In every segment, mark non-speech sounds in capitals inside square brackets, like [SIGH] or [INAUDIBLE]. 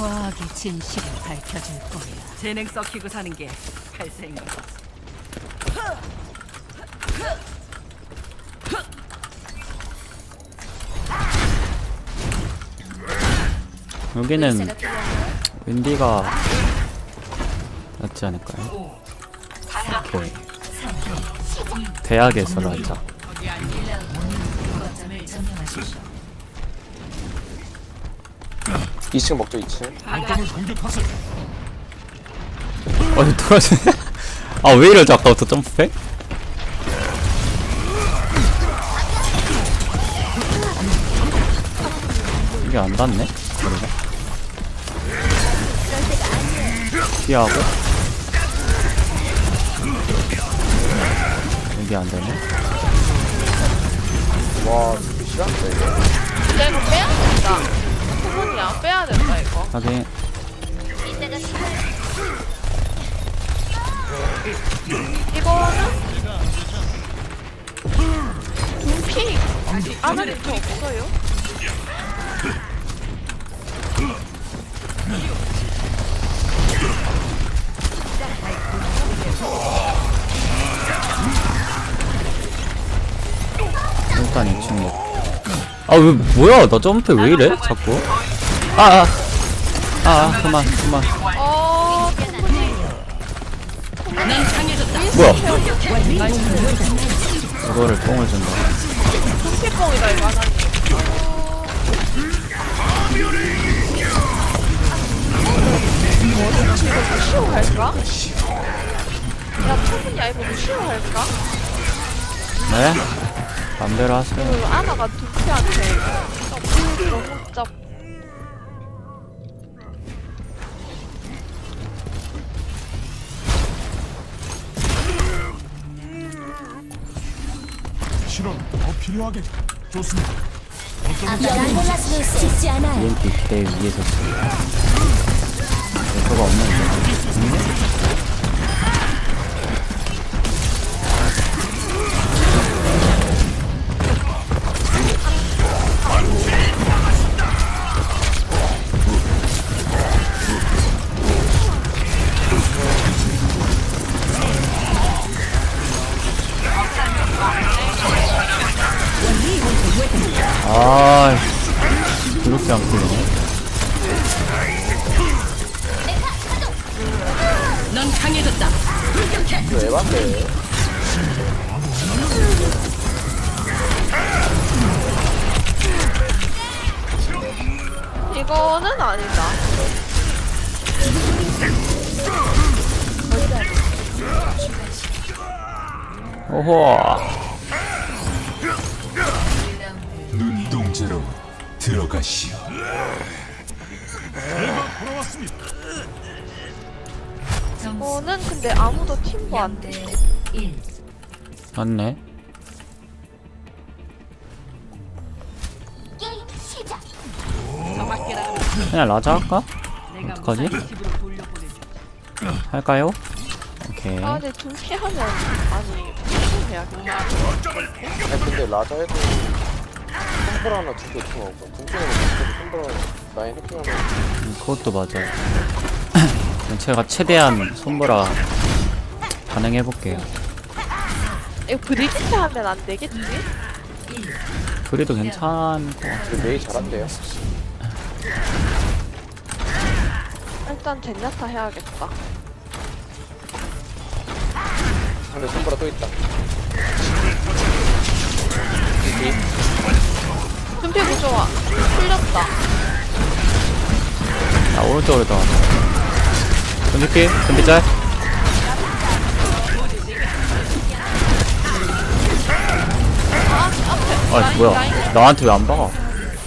과학이 진실을 밝혀줄 거야. 재능 썩히고 사는 게 탈세인가 봐. 여기는 윈디가 낫지 않을까요? 오케이 대학에서 하자 거점을 점령하십시오. 2층 먹죠 2층 어이 떨어지네 아왜 이러지 아까부터 점프해? 이게 안 닿네? 그러네 피하고 이게 안 되네 와 싫은데 이거 진짜 이거 빼야 된다. 소문이야 빼야 된다 이거. 하긴 이거는 눈피 안에 더 없어요? 일단 2층 먹고 아왜 뭐야? 나 점프 왜 이래? 자꾸 아아 아, 아, 그만 그만 어. 뭐야. 이거를 뽕을 준다 눈피뽕이다 이거 하나님. 어, 이거 루시오 할까? 야, 소문이야 이거 루시오 할까? 네? 맘대로 하세요 그 아나가 두피한테 너무 짭 필요하게 좋습니다. EMP 기대 위에서 쓰 그거 없는데 넌 강해졌다. 이거 왜 맞대 이거는 아니다 오호 눈동자로 들어가시오. 돌아왔습니다. 이거는 근데 아무도 팀도 안돼 0대 1. 맞네 그냥 라자 할까? 어떡하지? 할까요? 오케이 아 근데 눈피하면 아니 해야겠다 아니 근데 라자 해도 콤보라 하나 두개 거야 궁중에는 콤보라 콤보라 라인 해킹하면 음, 그것도 맞아요 제가 최대한 손보라 반응해볼게요. 이거 브리기트 하면 안 되겠지? 그래도 괜찮을 것 같아 우리 메이 잘한대요. 일단 젠야타 해야겠다. 근데 콤보라 또 있다. 눈피 구조화 풀렸다. 자 오른쪽으로 더 던질게 던지자 아 뭐야? 나한테 왜 안 박아?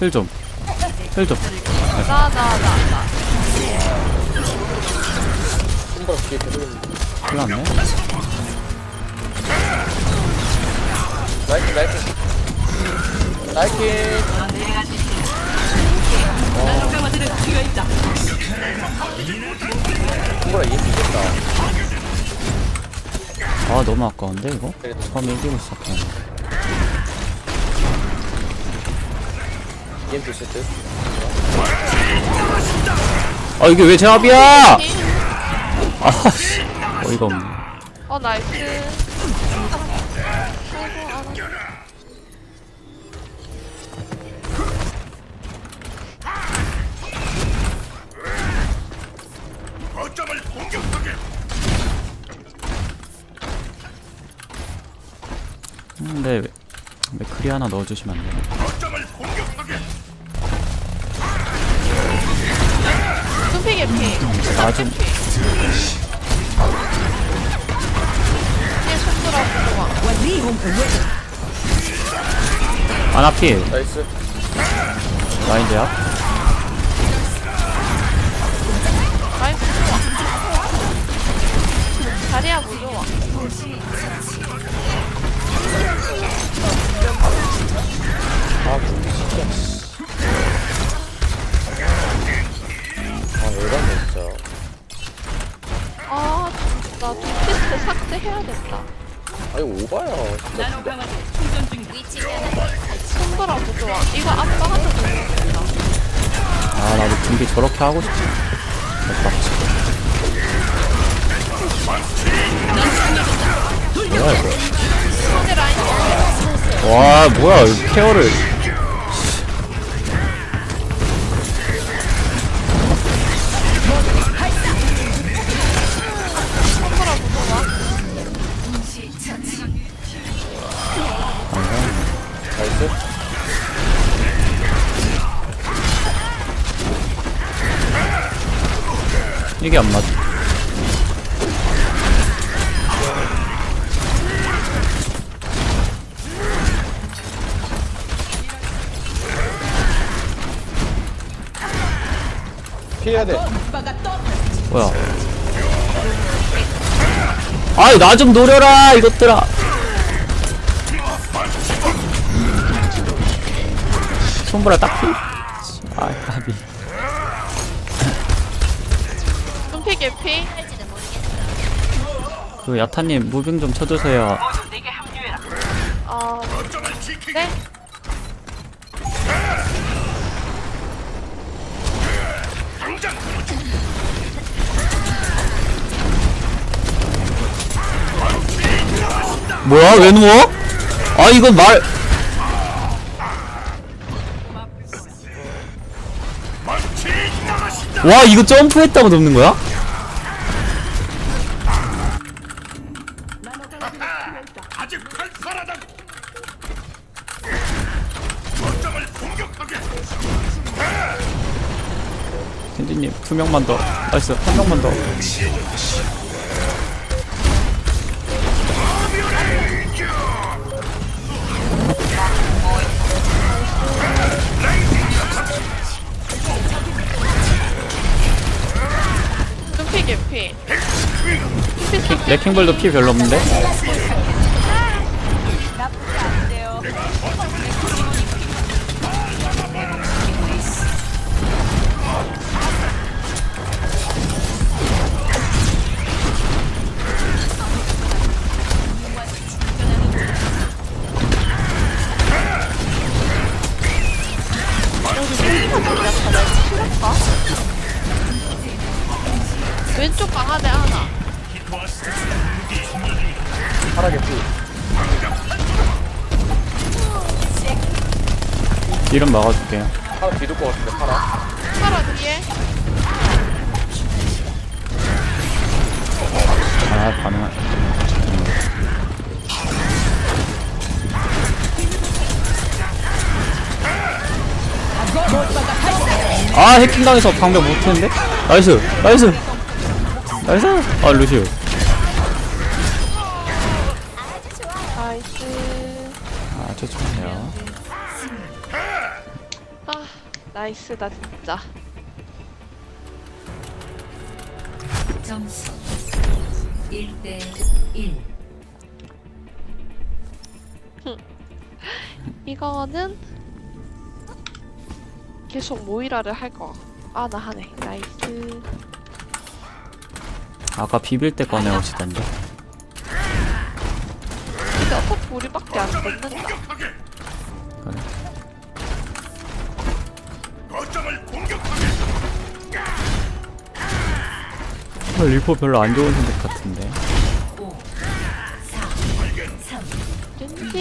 힐좀힐좀. 나 나 나나 콤보라 두개 계속 있는데 큰일 났네. 나이스 나이스 나이스 나 EMP 됐다. 아 너무 아까운데 이거? 그래도 처음에 이기고 시작하는 EMP 세트 아 이게 왜 제압이야? 아씨. 어이가 없네. 어 나이스 근데 왜, 왜 크리 하나 넣어주시면 안 돼요. 둠피 개피 나좀 뒤에 손들어 좋아 아나필 나이스 라인 제압 나이스 좋아 자리야 무좋아 아 저렇게 하고 싶지. 뭐야 이거? 와 뭐야 이 케어를 이게 안 맞아. 피해야 돼. 뭐야? 아이 나 좀 노려라 이것들아. 손보라 딱히 아 까비 개피 그 야타님 무빙 좀 쳐주세요 어 네? 뭐야 왜 누워? 아 이거 말 와 이거 점프했다고 넘는 거야? 두 명만 더. 나이스. 한 명만 더. 둠피 개피. 레킹볼도 피 별로 없는데? 이름 막아줄게요. 파라 뒤돌 것 같은데 파라 파라 뒤에 아 가능한. 아 해킹당해서 방벽 못했는데? 나이스 나이스. 나이스. 아 루시오. 나이스. 아 죄송해요. 아 나이스다 진짜 점수 1대 1 [LAUGHS] 이거는 계속 모이라를 할 거. 아 나 하네. 나이스. 아까 비빌 때 꺼내오시던데 근데 어차피 우리밖에 안 됐는다. 거점을 공격하게. 리포 별로 안 좋은 선택 같은데. 5 4 3 왠지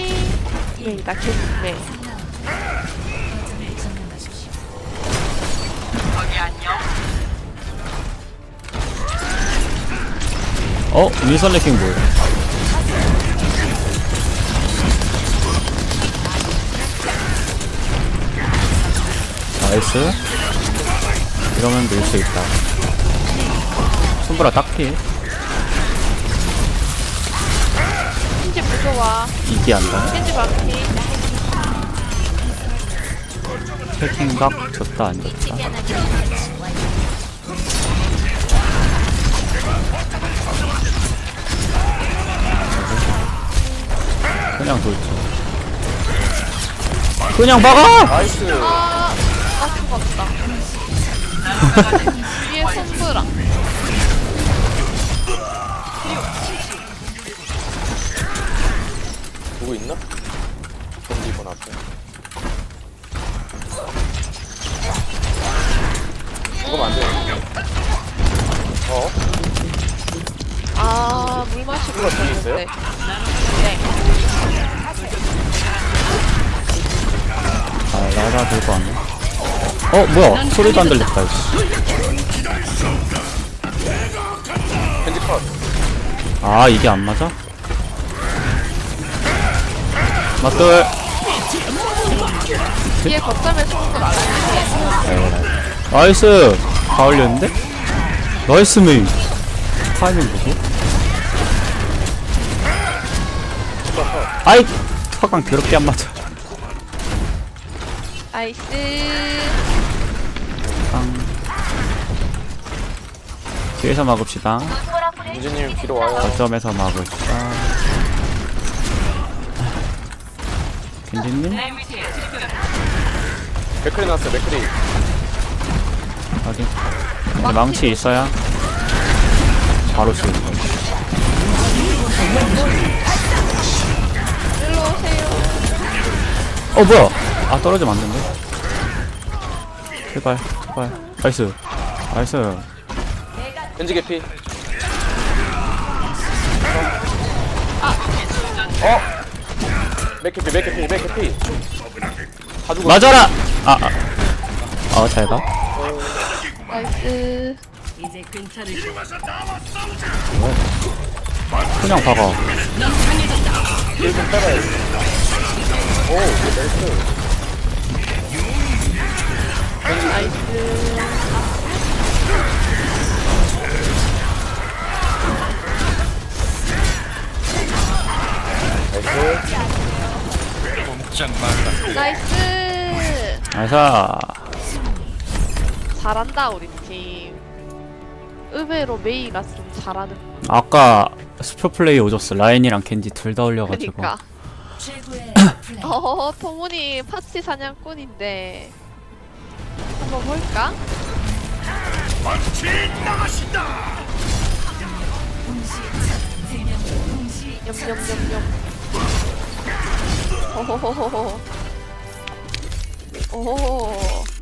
네, 나. 거점을 점령하십시오. 어? 윈선 레킹 뭐야? 나이스. 이러면 밀 수 있다. 손보라 딱히 왠지 무서워. 이기한다. 해킹각 좋다 안 좋다. 그냥 돌죠. 그냥 박아! 나이스 아, 아 죽었다. 위에 손브라. 누구 있나? 이번 앞에 죽으면 안 돼. 어? 아, 물 마시고 이거 뒤에 있어요? 있었는데. 네. 아, 라라 들고 왔네. 어, 뭐야. 소리도 안 들렸다, 이씨. 밴디 컷 아, 이게 안 맞아? 맞돌. 뒤에 거점에 손브라. 나이스. 다 올렸는데? 나이스 메이. 타이밍 보고. 아이, 화강 더럽게 안 맞아. 나이스. 뒤에서 막읍시다. 유진님 뒤로 와요 거점에서 막읍시다. 겐지님? 맥크리 났어요 맥크리 어디? 네, 망치 있어야 바로 쏠. 일로 오세요. 어 뭐야? 아 떨어지면 안 된대. 제발 제발. 나이스 나이스. 밴지 개피 어? 맥캐피 맥캐피 맥캐피 다 죽었어 맞아라. 아 아. 어 잘 가. 나이스. 이제 근처를 그냥 박아. 오, 나이스. 나이스. 나이스. 나이스. 나이사. 잘한다 우리 팀. 의외로 메이가 좀 잘하는. 아까 스표 플레이 오졌어. 라인이랑 켄지 둘 다 올려가지고. 그니까. 어, 토문이 파치 사냥꾼인데. 한번 볼까? 염염염염. [LAUGHS] 오호호호호. 오호.